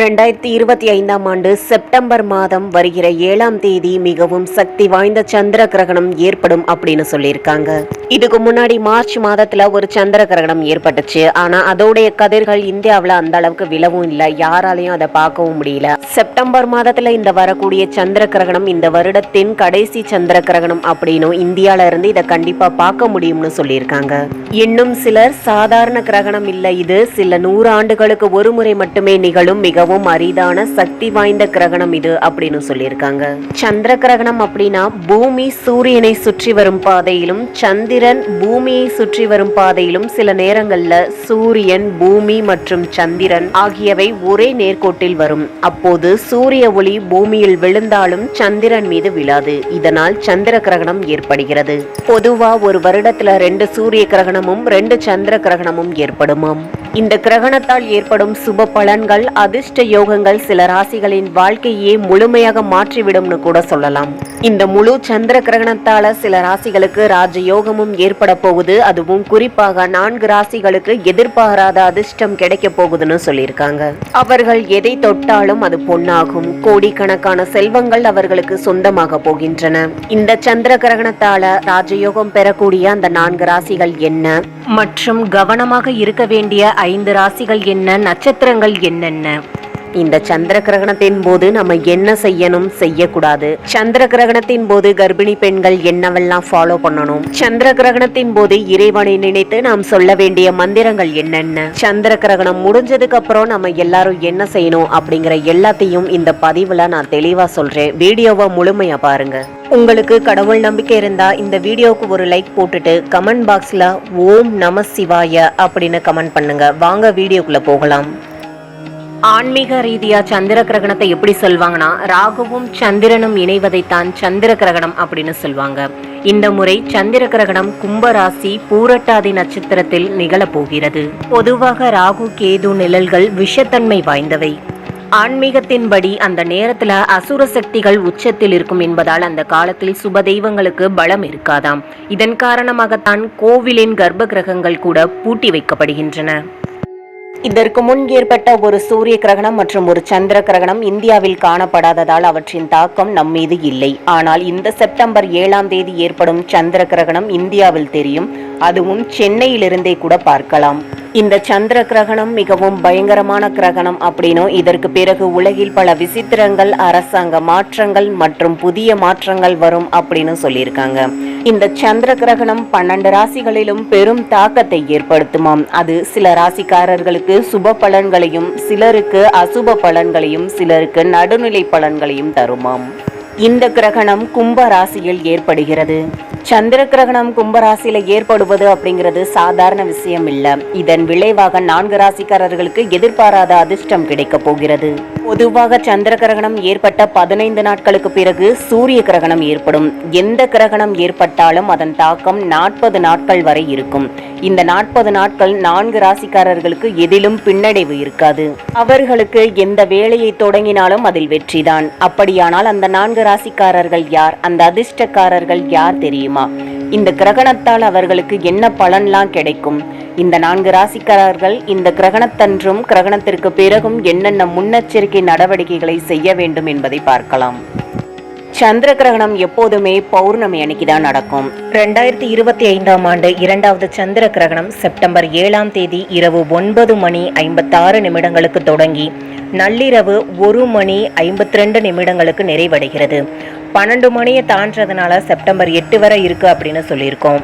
ரெண்டாயிரத்தி இருபத்தி ஐந்தாம் ஆண்டு செப்டம்பர் மாதம் வருகிற ஏழாம் தேதி மிகவும் சக்தி வாய்ந்த சந்திர கிரகணம் ஏற்படும் அப்படின்னு சொல்லியிருக்காங்க. இதுக்கு முன்னாடி மார்ச் மாதத்துல ஒரு சந்திர கிரகணம் ஏற்பட்டுச்சு. ஆனா அதோடைய கதிர்கள் இந்தியாவுல அந்த அளவுக்கு விழவும் இல்லை. யாராலையும் அதை பார்க்கவும் முடியல. செப்டம்பர் மாதத்துல இந்த வரக்கூடிய சந்திர கிரகணம் இந்த வருடத்தின் கடைசி சந்திர கிரகணம் அப்படின்னும் இந்தியால இருந்து இதை கண்டிப்பா பார்க்க முடியும்னு சொல்லியிருக்காங்க. இன்னும் சிலர் சாதாரண கிரகணம் இல்லை இது. சில நூறு ஆண்டுகளுக்கு ஒரு முறை மட்டுமே நிகழும் மிகவும் மிகவும் அரிதான சக்தி வாய்ந்த கிரகணம் இது அப்படின்னு சொல்லியிருக்காங்க. சந்திர கிரகணம் அப்படின்னா பூமி சூரியனை சுற்றி வரும் பாதையிலும் சந்திரன் பூமியை சுற்றி வரும் பாதையிலும் சில நேரங்கள்ல சூரியன் பூமி மற்றும் சந்திரன் ஆகியவை ஒரே நேர்கோட்டில் வரும். அப்போது சூரிய ஒளி பூமியில் விழுந்தாலும் சந்திரன் மீது விழாது. இதனால் சந்திர கிரகணம் ஏற்படுகிறது. பொதுவா ஒரு வருடத்துல ரெண்டு சூரிய கிரகணமும் ரெண்டு சந்திர கிரகணமும் ஏற்படுமாம். இந்த கிரகணத்தால் ஏற்படும் சுப பலன்கள் அதிர்ஷ்ட யோகங்கள் சில ராசிகளின் வாழ்க்கையே முழுமையாக மாற்றிவிடும்னு கூட சொல்லலாம். இந்த முழு சந்திர கிரகணத்தால சில ராசிகளுக்கு ராஜயோகமும் ஏற்பட போகுது. அதுவும் குறிப்பாக நான்கு ராசிகளுக்கு எதிர்பாராத அதிர்ஷ்டம் கிடைக்க போகுதுன்னு சொல்லியிருக்காங்க. அவர்கள் எதை தொட்டாலும் அது பொன்னாகும். கோடிக்கணக்கான செல்வங்கள் அவர்களுக்கு சொந்தமாக போகின்றன. இந்த சந்திர கிரகணத்தால ராஜயோகம் பெறக்கூடிய அந்த நான்கு ராசிகள் என்ன? மற்றும் கவனமாக இருக்க வேண்டிய ஐந்து ராசிகள் என்ன? நட்சத்திரங்கள் என்னென்ன? இந்த சந்திர கிரகணத்தின் போது நம்ம என்ன செய்யணும் செய்யக்கூடாது. சந்திர கிரகணத்தின் போது கர்ப்பிணி பெண்கள் என்னவெல்லாம் ஃபாலோ பண்ணணும்? சந்திர கிரகணத்தின் போது இறைவனை நினைத்து நாம் சொல்ல வேண்டிய மந்திரங்கள் என்னென்ன? சந்திர கிரகணம் முடிஞ்சதுக்கு அப்புறம் நம்ம எல்லாரும் என்ன செய்யணும் அப்படிங்கிற எல்லாத்தையும் இந்த பதிவுல நான் தெளிவா சொல்றேன். வீடியோவை முழுமையா பாருங்க. உங்களுக்கு கடவுள் நம்பிக்கை இருந்தா இந்த வீடியோவுக்கு ஒரு லைக் போட்டுட்டு கமெண்ட் பாக்ஸ்ல ஓம் நம சிவாய அப்படின்னு கமெண்ட் பண்ணுங்க. வாங்க வீடியோக்குள்ள போகலாம். ஆன்மீக ரீதியா சந்திர கிரகணத்தை எப்படி சொல்வாங்கன்னா ராகுவும் சந்திரனும் இணைவதைத்தான் சந்திர கிரகணம் அப்படின்னு சொல்லுவாங்க இந்த முறை சந்திர கிரகணம் கும்பராசி பூரட்டாதி நட்சத்திரத்தில் நிகழப்போகிறது. பொதுவாக ராகு கேது நிழல்கள் விஷத்தன்மை வாய்ந்தவை. ஆன்மீகத்தின்படி அந்த நேரத்துல அசுர சக்திகள் உச்சத்தில் இருக்கும் என்பதால் அந்த காலத்தில் சுப தெய்வங்களுக்கு பலம் இருக்காதாம். இதன் காரணமாகத்தான் கோவிலின் கர்ப்ப கிரகங்கள் கூட பூட்டி வைக்கப்படுகின்றன. இதற்கு முன் ஏற்பட்ட ஒரு சூரிய கிரகணம் மற்றும் ஒரு சந்திர கிரகணம் இந்தியாவில் காணப்படாததால் அவற்றின் தாக்கம் நம் மீது இல்லை. ஆனால் இந்த செப்டம்பர் ஏழாம் தேதி ஏற்படும் சந்திர கிரகணம் இந்தியாவில் தெரியும். அதுவும் சென்னையிலிருந்தே கூட பார்க்கலாம். இந்த சந்திர கிரகணம் மிகவும் பயங்கரமான கிரகணம் அப்படின்னும் இதற்கு பிறகு உலகில் பல விசித்திரங்கள் அரசாங்க மாற்றங்கள் மற்றும் புதிய மாற்றங்கள் வரும் அப்படின்னு சொல்லியிருக்காங்க. இந்த சந்திர கிரகணம் பன்னெண்டு ராசிகளிலும் பெரும் தாக்கத்தை ஏற்படுத்துமாம். அது சில ராசிக்காரர்களுக்கு சுப பலன்களையும் சிலருக்கு அசுப பலன்களையும் சிலருக்கு நடுநிலை பலன்களையும் தருமாம். இந்த கிரகணம் கும்ப ராசியில் ஏற்படுகிறது. சந்திர கிரகணம் கும்பராசியில ஏற்படுவது அப்படிங்கிறது சாதாரண விஷயம் இல்லை. இதன் விளைவாக நான்கு ராசிக்காரர்களுக்கு எதிர்பாராத அதிர்ஷ்டம் கிடைக்கப் போகிறது. பொதுவாக சந்திர கிரகணம் ஏற்பட்ட பதினைந்து நாட்களுக்கு பிறகு சூரிய கிரகணம் ஏற்படும். எந்த கிரகணம் ஏற்பட்டாலும் அதன் தாக்கம் நாற்பது நாட்கள் வரை இருக்கும். இந்த நாற்பது நாட்கள் நான்கு ராசிக்காரர்களுக்கு எதிலும் பின்னடைவு இருக்காது. அவர்களுக்கு எந்த வேலையை தொடங்கினாலும் அதில் வெற்றிதான் அப்படியானால் அந்த நான்கு ராசிக்காரர்கள் யார்? அந்த அதிர்ஷ்டக்காரர்கள் யார் தெரியுமா? இந்த கிரகணத்தால் அவர்களுக்கு என்ன பலன்லாம் கிடைக்கும்? இந்த நான்கு ராசிக்காரர்கள் இந்த கிரகணத்தன்றும் கிரகணத்திற்கு பிறகும் என்னென்ன முன்னெச்சரிக்கை நடவடிக்கைகளை செய்ய வேண்டும் என்பதை பார்க்கலாம். சந்திர கிரகணம் எப்போதுமே பௌர்ணமி அன்னைக்கு தான் நடக்கும். ரெண்டாயிரத்தி இருபத்தி ஐந்தாம் ஆண்டு இரண்டாவது சந்திர கிரகணம் செப்டம்பர் ஏழாம் தேதி இரவு ஒன்பது மணி ஐம்பத்தாறு நிமிடங்களுக்கு தொடங்கி நள்ளிரவு ஒரு மணி ஐம்பத்தி ரெண்டு நிமிடங்களுக்கு நிறைவடைகிறது. பன்னெண்டு மணியை தாண்டதுனால செப்டம்பர் எட்டு வரை இருக்குது அப்படின்னு சொல்லியிருக்கோம்.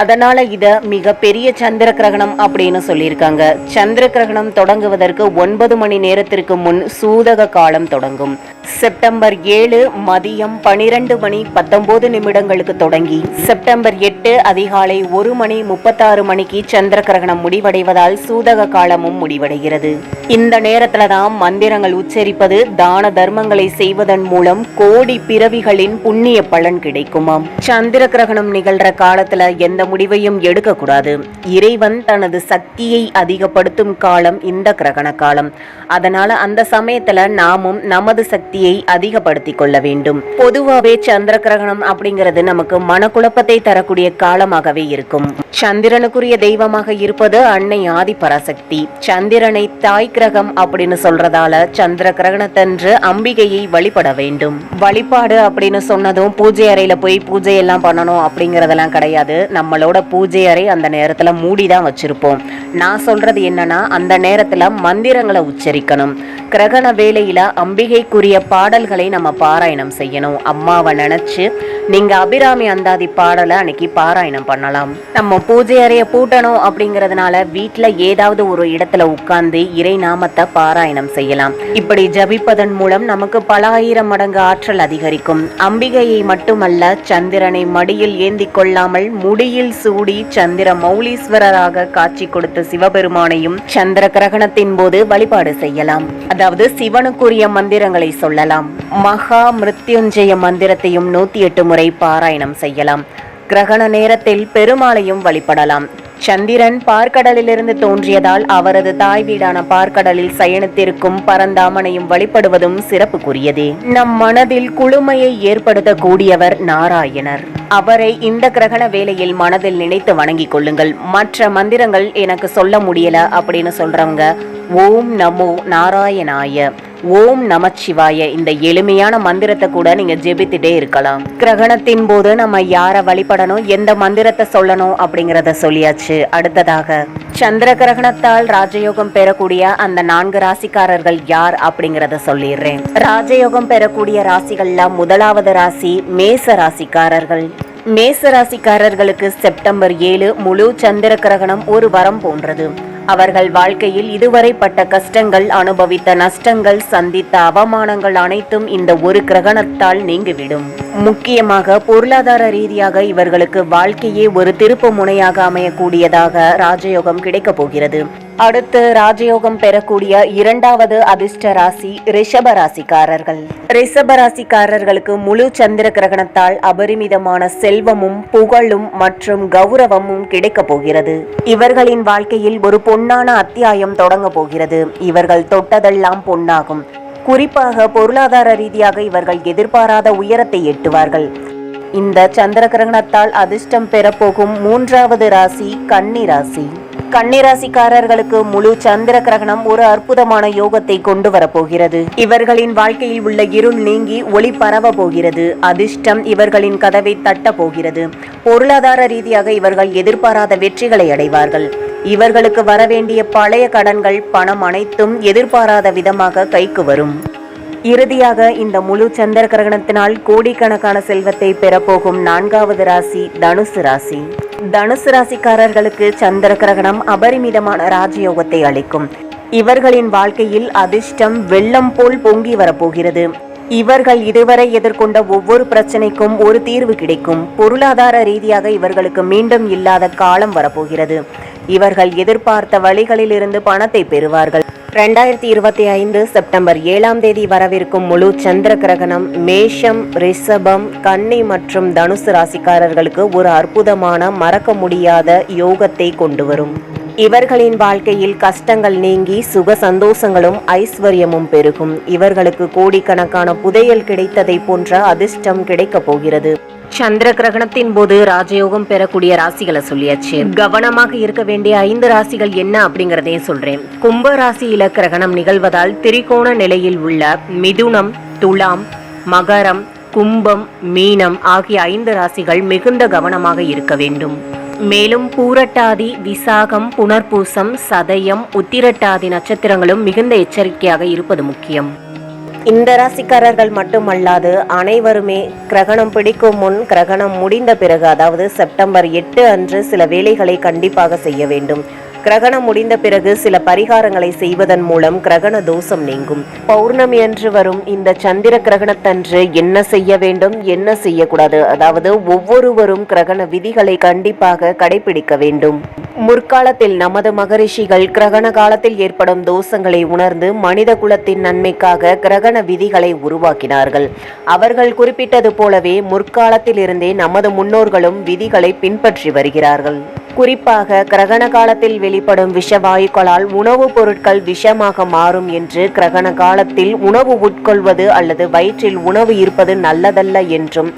அதனால இத மிக பெரிய சந்திர கிரகணம் அப்படின்னு சொல்லியிருக்காங்க. சந்திர கிரகணம் தொடங்குவதற்கு ஒன்பது மணி நேரத்திற்கு முன் சூதக காலம் தொடங்கும். செப்டம்பர் ஏழு மதியம் பனிரெண்டு மணி பத்தொன்பது நிமிடங்களுக்கு தொடங்கி செப்டம்பர் எட்டு அதிகாலை ஒரு மணி முப்பத்தாறு மணிக்கு சந்திர கிரகணம் முடிவடைவதால் சூதக காலமும் முடிவடைகிறது. இந்த நேரத்துல தான் மந்திரங்கள் உச்சரிப்பது தான தர்மங்களை செய்வதன் மூலம் கோடி பிறவிகளின் புண்ணிய பலன் கிடைக்குமாம். சந்திர கிரகணம் நிகழ்ற காலத்துல எந்த முடிவையும் எடுக்கக்கூடாது. இறைவன் தனது சக்தியை அதிகப்படுத்தும் காலம் இந்த கிரகண காலம் அதனால அந்த சமயத்துல நாமும் நமது சக்தியை அதிகப்படுத்தி கொள்ள வேண்டும். பொதுவாகவே சந்திர கிரகணம் அப்படிங்கிறது நமக்கு மனக்குழப்பத்தை தரக்கூடிய காலமாகவே இருக்கும். சந்திரனுக்குரிய தெய்வமாக இருப்பது அன்னை ஆதி பராசக்தி சந்திரனை தாய் கிரகம் அப்படின்னு சொல்றதால சந்திர கிரகணத்தன்று அம்பிகையை வழிபட வேண்டும். வழிபாடு அப்படின்னு சொன்னதும் பூஜை அறையில போய் பூஜை எல்லாம் பண்ணணும் அப்படிங்கறதெல்லாம் கிடையாது. நம்ம நம்மளோட பூஜை அறை அந்த நேரத்தில் மூடி தான் வச்சுருப்போம். நான் சொல்கிறது என்னன்னா அந்த நேரத்தில் மந்திரங்களை உச்சரிக்கணும். கிரகண வேலையில் அம்பிகைக்குரிய பாடல்களை நம்ம பாராயணம் செய்யணும். அம்மாவை நினச்சி நீங்கள் அபிராமி அந்தாதி பாடலை அன்னைக்கு பாராயணம் பண்ணலாம். நம்ம பூஜை அறையை பூட்டணும் அப்படிங்கிறதுனால வீட்டில் ஏதாவது ஒரு இடத்துல உட்கார்ந்து இறை நாமத்தை பாராயணம் செய்யலாம். இப்படி ஜபிப்பதன் மூலம் நமக்கு பல ஆயிரம் மடங்கு ஆற்றல் அதிகரிக்கும். அம்பிகையை மட்டுமல்ல சந்திரனை மடியில் ஏந்தி கொள்ளாமல் முடியில் சூடி சந்திர மௌலீஸ்வரராக காட்சி கொடுத்த சிவபெருமானையும் சந்திர கிரகணத்தின் போது வழிபாடு செய்யலாம். அதாவது சிவனுக்குரிய மந்திரங்களை சொல்லலாம். மகா மிருத்யுஞ்சய மந்திரத்தையும் நூத்தி எட்டு முறை பாராயணம் செய்யலாம். கிரகண நேரத்தில் பெருமாளையும் வழிபடலாம். சந்திரன் பார்க்கடலிலிருந்து தோன்றியதால் அவரது தாய் வீடான பார்க்கடலில் சயனத்திற்கும் பரந்தாமனையும் வழிபடுவதும் சிறப்புக்குரியதே. நம் மனதில் குளுமையை ஏற்படுத்தக்கூடியவர் நாராயணர். அவரை இந்த கிரகண வேளையில் மனதில் நினைத்து வணங்கிக் கொள்ளுங்கள். மற்ற மந்திரங்கள் எனக்கு சொல்ல முடியல அப்படின்னு சொல்றவங்க ஓம் நமோ நாராயணாய. ஓம் நமச்சிவாய இந்த எளிமையான மந்திரத்தை கூட நீங்க ஜெபித்துட்டே இருக்கலாம். கிரகணத்தின் போது நம்ம யாரை வழிபடணும் எந்த மந்திரத்தை சொல்லணும் அப்படிங்கறத சொல்லியாச்சு. அடுத்ததாக சந்திர கிரகணத்தால் ராஜயோகம் பெறக்கூடிய அந்த நான்கு ராசிக்காரர்கள் யார் அப்படிங்கறத சொல்லிடுறேன். ராஜயோகம் பெறக்கூடிய ராசிகள்ல முதலாவது ராசி மேச ராசிக்காரர்கள். மேச ராசிக்காரர்களுக்கு செப்டம்பர் ஏழு முழு சந்திர கிரகணம் ஒரு வரம் போன்றது. அவர்கள் வாழ்க்கையில் இதுவரை பட்ட கஷ்டங்கள் அனுபவித்த நஷ்டங்கள் சந்தித்த அவமானங்கள் அனைத்தும் இந்த ஒரு கிரகணத்தால் நீங்கிவிடும். முக்கியமாக பொருளாதார ரீதியாக இவர்களுக்கு வாழ்க்கையே ஒரு திருப்பு முனையாக அமையக்கூடியதாக ராஜயோகம் கிடைக்கப் போகிறது. அடுத்து ராஜயோகம் பெறக்கூடிய இரண்டாவது அதிர்ஷ்ட ராசி ரிஷப ராசிக்காரர்கள். ரிஷப ராசிக்காரர்களுக்கு முழு சந்திர கிரகணத்தால் அபரிமிதமான செல்வமும் புகழும் மற்றும் கௌரவமும் கிடைக்கப் போகிறது. இவர்களின் வாழ்க்கையில் ஒரு பொன்னான அத்தியாயம் தொடங்க போகிறது. இவர்கள் தொட்டதெல்லாம் பொன்னாகும். குறிப்பாக பொருளாதார ரீதியாக இவர்கள் எதிர்பாராத உயரத்தை எட்டுவார்கள். இந்த சந்திர கிரகணத்தால் அதிர்ஷ்டம் பெறப்போகும் மூன்றாவது ராசி கன்னி ராசி. கன்னிராசிக்காரர்களுக்கு முழு சந்திர கிரகணம் ஒரு அற்புதமான யோகத்தை கொண்டு வரப்போகிறது. இவர்களின் வாழ்க்கையில் உள்ள இருள் நீங்கி ஒளி பரவ போகிறது. அதிர்ஷ்டம் இவர்களின் கதவை தட்ட போகிறது. பொருளாதார ரீதியாக இவர்கள் எதிர்பாராத வெற்றிகளை அடைவார்கள். இவர்களுக்கு வரவேண்டிய பழைய கடன்கள் பணம் அனைத்தும் எதிர்பாராத விதமாக கைக்கு வரும். இறுதியாக இந்த முழு சந்திர கிரகணத்தினால் கோடிக்கணக்கான செல்வத்தை பெறப்போகும் நான்காவது ராசி தனுசு ராசி. தனுசு ராசிக்காரர்களுக்கு சந்திர கிரகணம் அபரிமிதமான ராஜயோகத்தை அளிக்கும். இவர்களின் வாழ்க்கையில் அதிர்ஷ்டம் வெள்ளம் போல் பொங்கி வரப்போகிறது. இவர்கள் இதுவரை எதிர்கொண்ட ஒவ்வொரு பிரச்சனைக்கும் ஒரு தீர்வு கிடைக்கும். பொருளாதார ரீதியாக இவர்களுக்கு மீண்டும் இல்லாத காலம் வரப்போகிறது. இவர்கள் எதிர்பார்த்த வழிகளிலிருந்து பணத்தை பெறுவார்கள். ரெண்டாயிரத்தி இருபத்தி ஐந்து செப்டம்பர் ஏழாம் தேதி வரவிருக்கும் முழு சந்திர கிரகணம் மேஷம் ரிஷபம் கன்னி மற்றும் தனுசு ராசிக்காரர்களுக்கு ஒரு அற்புதமான மறக்க முடியாத யோகத்தை கொண்டு வரும். இவர்களின் வாழ்க்கையில் கஷ்டங்கள் நீங்கி சுக சந்தோஷங்களும் ஐஸ்வர்யமும் பெருகும். இவர்களுக்கு கோடிக்கணக்கான புதையல் கிடைத்ததை போன்ற அதிர்ஷ்டம் கிடைக்கப் போகிறது. சந்திர கிரகணத்தின் போது ராஜயோகம் பெறக்கூடிய ராசிகளை சொல்லியாச்சு. கவனமாக இருக்க வேண்டிய ஐந்து ராசிகள் என்ன அப்படிங்கறதையும் சொல்றேன். கும்ப ராசியில கிரகணம் நிகழ்வதால் திரிகோண நிலையில் உள்ள மிதுனம் துலாம் மகரம் கும்பம் மீனம் ஆகிய ஐந்து ராசிகள் மிகுந்த கவனமாக இருக்க வேண்டும். மேலும் பூரட்டாதி விசாகம் புனர்பூசம் சதயம் உத்திரட்டாதி நட்சத்திரங்களும் மிகுந்த எச்சரிக்கையாக இருப்பது முக்கியம். இந்த ராசிக்காரர்கள் மட்டுமல்லாது அனைவருமே கிரகணம் பிடிக்கும் முன் கிரகணம் முடிந்த பிறகு அதாவது செப்டம்பர் எட்டு அன்று சில வேலைகளை கண்டிப்பாக செய்ய வேண்டும். கிரகணம் முடிந்த பிறகு சில பரிகாரங்களை செய்வதன் மூலம் கிரகண தோஷம் நீங்கும். பௌர்ணமி அன்று வரும் இந்த சந்திர கிரகணத்தன்று என்ன செய்ய வேண்டும் என்ன செய்யக்கூடாது? அதாவது ஒவ்வொருவரும் கிரகண விதிகளை கண்டிப்பாக கடைபிடிக்க வேண்டும். முற்காலத்தில் நமது மகரிஷிகள் கிரகண காலத்தில் ஏற்படும் தோஷங்களை உணர்ந்து மனித குலத்தின் நன்மைக்காக கிரகண விதிகளை உருவாக்கினார்கள். அவர்கள் குறிப்பிட்டது போலவே முற்காலத்திலிருந்தே நமது முன்னோர்களும் விதிகளை பின்பற்றி வருகிறார்கள். குறிப்பாக கிரகண காலத்தில் வெளிப்படும் விஷவாயுக்களால் உணவுப் பொருட்கள் விஷமாக மாறும் என்று கிரகண காலத்தில் உணவு உட்கொள்வது அல்லது வயிற்றில் உணவு இருப்பது நல்லதல்ல என்றும்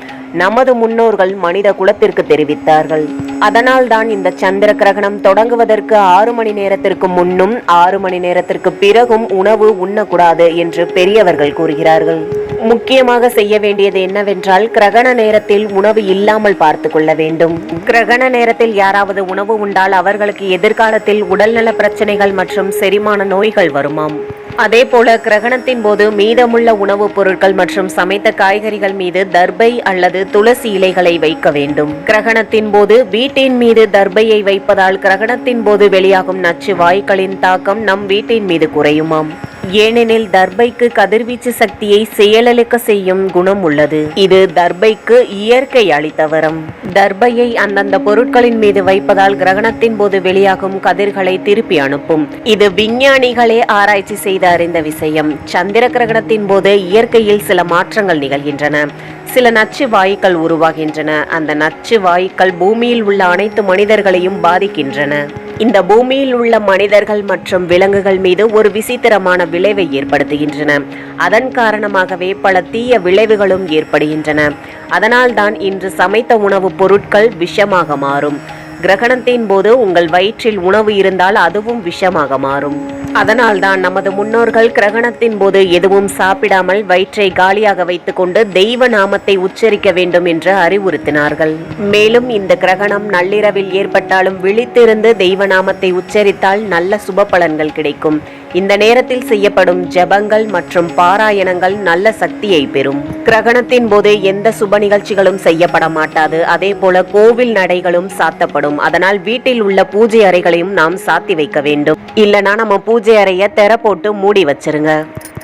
நமது முன்னோர்கள் மனித குலத்திற்கு தெரிவித்தார்கள். அதனால்தான் இந்த சந்திர கிரகணம் தொடங்குவதற்கு ஆறு மணி நேரத்திற்கு முன்னும் ஆறு மணி நேரத்திற்கு பிறகும் உணவு உண்ணக்கூடாது என்று பெரியவர்கள் கூறுகிறார்கள். முக்கியமாக செய்ய வேண்டியது என்னவென்றால் கிரகண நேரத்தில் உணவு இல்லாமல் பார்த்து கொள்ள வேண்டும். கிரகண நேரத்தில் யாராவது உணவு உண்டால் அவர்களுக்கு எதிர்காலத்தில் உடல்நல பிரச்சனைகள் மற்றும் செரிமான நோய்கள் வருமாம். அதே போல கிரகணத்தின் போது மீதமுள்ள உணவுப் பொருட்கள் மற்றும் சமைத்த காய்கறிகள் மீது தர்பை அல்லது துளசி இலைகளை வைக்க வேண்டும். கிரகணத்தின் போது வீட்டின் மீது தர்பையை வைப்பதால் கிரகணத்தின் போது வெளியாகும் நச்சு வாயுக்களின் தாக்கம் நம் வீட்டின் மீது குறையுமாம். ஏனெனில் தர்பைக்கு கதிர்வீச்சு சக்தியை செயலிழக்க செய்யும் குணம் உள்ளது. இது தர்பைக்கு இயற்கை அளித்த வரம் தர்பையை அந்தந்த பொருட்களின் மீது வைப்பதால் கிரகணத்தின் போது வெளியாகும் கதிர்களை திருப்பி அனுப்பும். இது விஞ்ஞானிகளே ஆராய்ச்சி செய்து அறிந்த விஷயம். சந்திர கிரகணத்தின் போது இயற்கையில் சில மாற்றங்கள் நிகழ்கின்றன. சில நச்சு வாயுக்கள் உருவாகின்றன. அந்த நச்சு வாயுக்கள் பூமியில் உள்ள அனைத்து மனிதர்களையும் பாதிக்கின்றன. இந்த பூமியில் உள்ள மனிதர்கள் மற்றும் விலங்குகள் மீது ஒரு விசித்திரமான விளைவை ஏற்படுத்துகின்றன. அதன் காரணமாகவே பல தீய விளைவுகளும் ஏற்படுகின்றன. அதனால்தான் இன்று சமைத்த உணவுப் பொருட்கள் விஷமாக மாறும். கிரகணத்தின் போது உங்கள் வயிற்றில் உணவு இருந்தால் அதுவும் விஷமாக மாறும். அதனால்தான் நமது முன்னோர்கள் கிரகணத்தின் போது எதுவும் சாப்பிடாமல் வயிற்றை காலியாக வைத்துக்கொண்டு தெய்வ நாமத்தை உச்சரிக்க வேண்டும் என்று அறிவுறுத்தினார்கள். மேலும் இந்த கிரகணம் நள்ளிரவில் ஏற்பட்டாலும் விழித்திருந்து தெய்வ நாமத்தை உச்சரித்தால் நல்ல சுப பலன்கள் கிடைக்கும். இந்த நேரத்தில் செய்யப்படும் ஜெபங்கள் மற்றும் பாராயணங்கள் நல்ல சக்தியை பெறும். கிரகணத்தின் போது எந்த சுப நிகழ்ச்சிகளும் செய்யப்பட மாட்டாது. அதே போல கோவில் நடைகளும் சாத்தப்படும். அதனால் வீட்டில் உள்ள பூஜை அறைகளையும் நாம் சாத்தி வைக்க வேண்டும். இல்லனா நம்ம பூஜை அறைய தெர போட்டு மூடி வச்சிருங்க.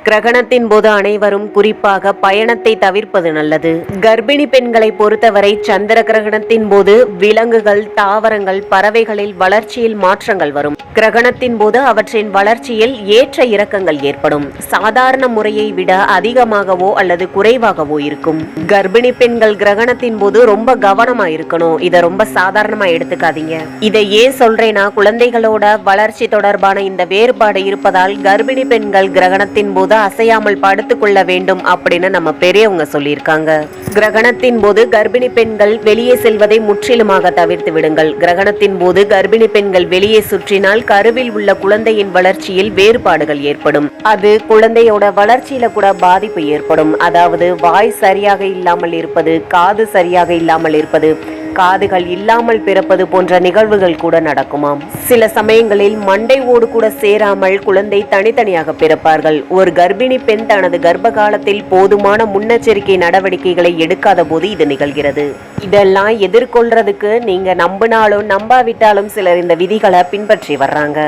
கிரகணத்தின் போது அனைவரும் குறிப்பாக பயணத்தை தவிர்ப்பது நல்லது. கர்ப்பிணி பெண்களை பொறுத்தவரை சந்திர கிரகணத்தின் போது விலங்குகள் தாவரங்கள் பறவைகளில் வளர்ச்சியில் மாற்றங்கள் வரும். கிரகணத்தின் போது அவற்றின் வளர்ச்சியில் ஏற்ற இறக்கங்கள் ஏற்படும். சாதாரண முறையை விட அதிகமாகவோ அல்லது குறைவாகவோ இருக்கும். கர்ப்பிணி பெண்கள் கிரகணத்தின் போது ரொம்ப கவனமா இருக்கணும். இதை ரொம்ப சாதாரணமா எடுத்துக்காதீங்க. இதை ஏன் சொல்றேன்னா குழந்தைகளோட வளர்ச்சி தொடர்பான இந்த வேறுபாடு இருப்பதால் கர்ப்பிணி பெண்கள் கிரகணத்தின் போது போது அசையாமல் படுத்துக் கொள்ள வேண்டும் அப்படின்னு நம்ம பெரியவங்க சொல்லியிருக்காங்க. கிரகணத்தின் போது கர்ப்பிணி பெண்கள் வெளியே செல்வதை முற்றிலுமாக தவிர்த்து விடுங்கள். கிரகணத்தின் போது கர்ப்பிணி பெண்கள் வெளியே சுற்றினால் கருவில் உள்ள குழந்தையின் வளர்ச்சியில் வேறுபாடுகள் ஏற்படும். அது குழந்தையோட வளர்ச்சியில கூட பாதிப்பு ஏற்படும். அதாவது வாய் சரியாக இல்லாமல் இருப்பது காது சரியாக இல்லாமல் இருப்பது காதுகள் இல்லாமல் பிறப்பது போன்ற நிகழ்வுகள் கூட நடக்குமாம். சில சமயங்களில் மண்டை ஓடு கூட சேராமல் குழந்தை தனித்தனியாக பிறப்பார்கள். ஒரு கர்ப்பிணி பெண் தனது கர்ப்ப காலத்தில் போதுமான முன்னெச்சரிக்கை நடவடிக்கைகளை எடுக்காத போது இது நிகழ்கிறது. இதெல்லாம் எதிர்கொள்றதுக்கு நீங்க நம்பினாலும் நம்பாவிட்டாலும் சிலர் இந்த விதிகளை பின்பற்றி வர்றாங்க.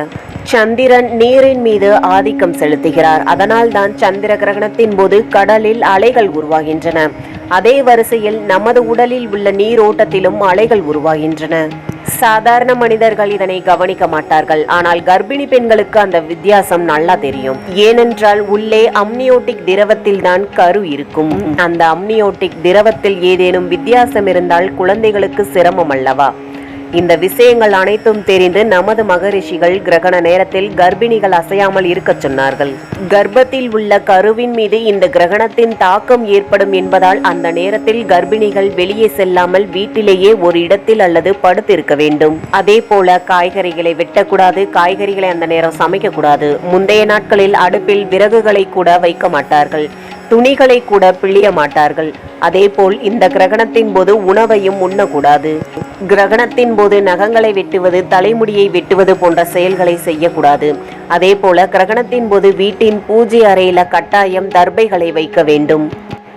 சந்திரன் நீரின் மீது ஆதிக்கம் செலுத்துகிறார். அதனால் தான் சந்திர கிரகணத்தின் போது கடலில் அலைகள் உருவாகின்றன. அதே வரிசையில் நமது உடலில் உள்ள நீரோட்டத்திலும் அலைகள் உருவாகின்றன. சாதாரண மனிதர்கள் இதனை கவனிக்க மாட்டார்கள். ஆனால் கர்ப்பிணி பெண்களுக்கு அந்த வித்தியாசம் நல்லா தெரியும். ஏனென்றால் உள்ளே அம்னியோட்டிக் திரவத்தில் தான் கரு இருக்கும். அந்த அம்னியோட்டிக் திரவத்தில் ஏதேனும் வித்தியாசம் இருந்தால் குழந்தைகளுக்கு சிரமம் அல்லவா? இந்த விஷயங்கள் அனைத்தும் தெரிந்து நமது மகரிஷிகள் கிரகண நேரத்தில் கர்ப்பிணிகள் அசையாமல் இருக்கச் சொன்னார்கள். கர்ப்பத்தில் உள்ள கருவின் மீது இந்த கிரகணத்தின் தாக்கம் ஏற்படும் என்பதால் அந்த நேரத்தில் கர்ப்பிணிகள் வெளியே செல்லாமல் வீட்டிலேயே ஒரு இடத்தில் அல்லது படுத்திருக்க வேண்டும். அதே போல காய்கறிகளை வெட்டக்கூடாது காய்கறிகளை அந்த நேரம் சமைக்கக்கூடாது. முந்தைய நாட்களில் அடுப்பில் விறகுகளை கூட வைக்க மாட்டார்கள். துணிகளை கூட பிழிய மாட்டார்கள். அதேபோல் இந்த கிரகணத்தின் போது உணவையும் உண்ணக்கூடாது. கிரகணத்தின் போது நகங்களை வெட்டுவது தலைமுடியை வெட்டுவது போன்ற செயல்களை செய்யக்கூடாது. அதே போல கிரகணத்தின் போது வீட்டின் பூஜை அறையில கட்டாயம் தர்பைகளை வைக்க வேண்டும்.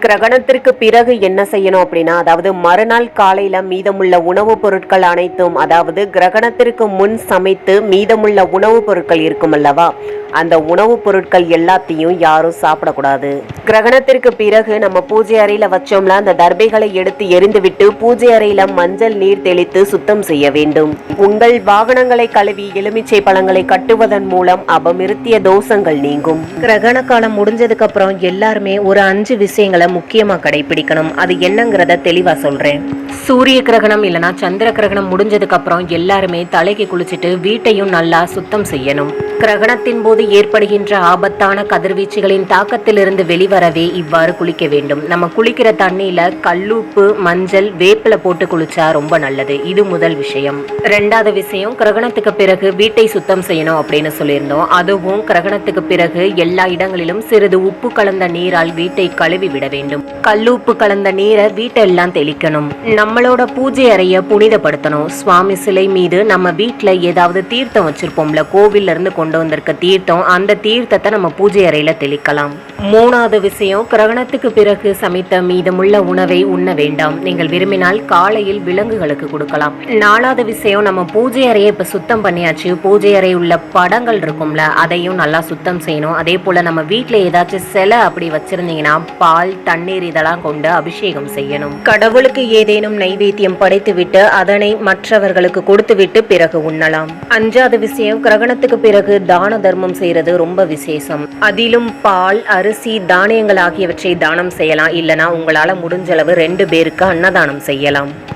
கிரகணத்திற்கு பிறகு என்ன செய்யணும் அப்படின்னா அதாவது மறுநாள் காலையில மீதமுள்ள உணவுப் பொருட்கள் அனைத்தும் அதாவது கிரகணத்திற்கு முன் சமைத்து மீதமுள்ள உணவுப் பொருட்கள் இருக்கும் அல்லவா? அந்த உணவுப் பொருட்கள் எல்லாத்தையும் யாரும் சாப்பிடக்கூடாது. கிரகணத்திற்கு பிறகு நம்ம பூஜை அறையில வச்சோம்ல அந்த தர்பைகளை எடுத்து எரிந்துவிட்டு பூஜை அறையில மஞ்சள் நீர் தெளித்து சுத்தம் செய்ய வேண்டும். உங்கள் வாகனங்களை கழுவி எலுமிச்சை பழங்களை கட்டுவதன் மூலம் அபமிருத்திய தோஷங்கள் நீங்கும். கிரகண காலம் முடிஞ்சதுக்கு அப்புறம் எல்லாருமே ஒரு அஞ்சு விஷயங்களை முக்கியமா கடைபிடிக்கணும். அது என்னங்கிறத தெளிவா சொல்றேன். சூரிய கிரகணம் இல்லனா சந்திர கிரகணம் முடிஞ்சதுக்கு அப்புறம் எல்லாருமே தலைக்கு குளிச்சுட்டு வீட்டையும் நல்லா சுத்தம் செய்யணும். கிரகணத்தின் போது ஏற்படுகின்ற ஆபத்தான கதிர்வீச்சுகளின் தாக்கத்திலிருந்து வெளிவரவே இவ்வாறு குளிக்க வேண்டும். நம்ம குளிக்கிற தண்ணியில கல்லுப்பு மஞ்சள் வேப்பில போட்டு குளிச்சா ரொம்ப நல்லது. இது முதல் விஷயம். ரெண்டாவது விஷயம் கிரகணத்துக்கு பிறகு வீட்டை சுத்தம் செய்யணும் அப்படின்னு சொல்லியிருந்தோம். அதுவும் கிரகணத்துக்கு பிறகு எல்லா இடங்களிலும் சிறிது உப்பு கலந்த நீரால் வீட்டை கழுவி விட வேண்டும். கல்லுப்பு கலந்த நீரை வீட்டெல்லாம் தெளிக்கணும். நம்மளோட பூஜை அறைய புனிதப்படுத்தணும். சுவாமி சிலை மீது நம்ம வீட்டில் ஏதாவது தீர்த்தம் வச்சிருப்போம்ல கோவில்ல இருந்து கொண்டு வந்திருக்க தீர்த்தம் அந்த தீர்த்தத்தை நம்ம பூஜை அறையில தெளிக்கலாம். மூணாவது விஷயம் கிரகணத்துக்கு பிறகு சமைத்த மீதமுள்ள உணவை உண்ண வேண்டாம். நீங்கள் விரும்பினால் காலையில் விலங்குகளுக்கு கொடுக்கலாம். நாலாவது விஷயம் நம்ம பூஜை அறையை இப்ப சுத்தம் பண்ணியாச்சு. பூஜை அறை உள்ள படங்கள் இருக்கும்ல அதையும் நல்லா சுத்தம் செய்யணும். அதே போல நம்ம வீட்டில் ஏதாச்சும் சிலை அப்படி வச்சிருந்தீங்கன்னா பால் தண்ணீர் இதெல்லாம் கொண்டு அபிஷேகம் செய்யணும். கடவுளுக்கு ஏதேனும் நைவேத்தியம் படைத்துவிட்டு அதனை மற்றவர்களுக்கு கொடுத்துவிட்டு பிறகு உண்ணலாம். அஞ்சாவது விஷயம் கிரகணத்துக்கு பிறகு தான தர்மம் செய்யறது ரொம்ப விசேஷம். அதிலும் பால் அரிசி தானியங்கள் ஆகியவற்றை தானம் செய்யலாம். இல்லனா உங்களால முடிஞ்சளவு ரெண்டு பேருக்கு அன்னதானம் செய்யலாம்.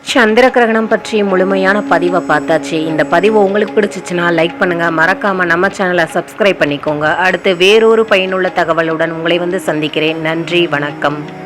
சந்திர கிரகணம் பற்றிய முழுமையான பதிவை பார்த்தாச்சு. இந்த பதிவு உங்களுக்கு பிடிச்சிச்சுன்னா லைக் பண்ணுங்க. மறக்காம நம்ம சேனலை சப்ஸ்கிரைப் பண்ணிக்கோங்க. அடுத்து வேறொரு பயனுள்ள தகவலுடன் உங்களை வந்து சந்திக்கிறேன். நன்றி வணக்கம்.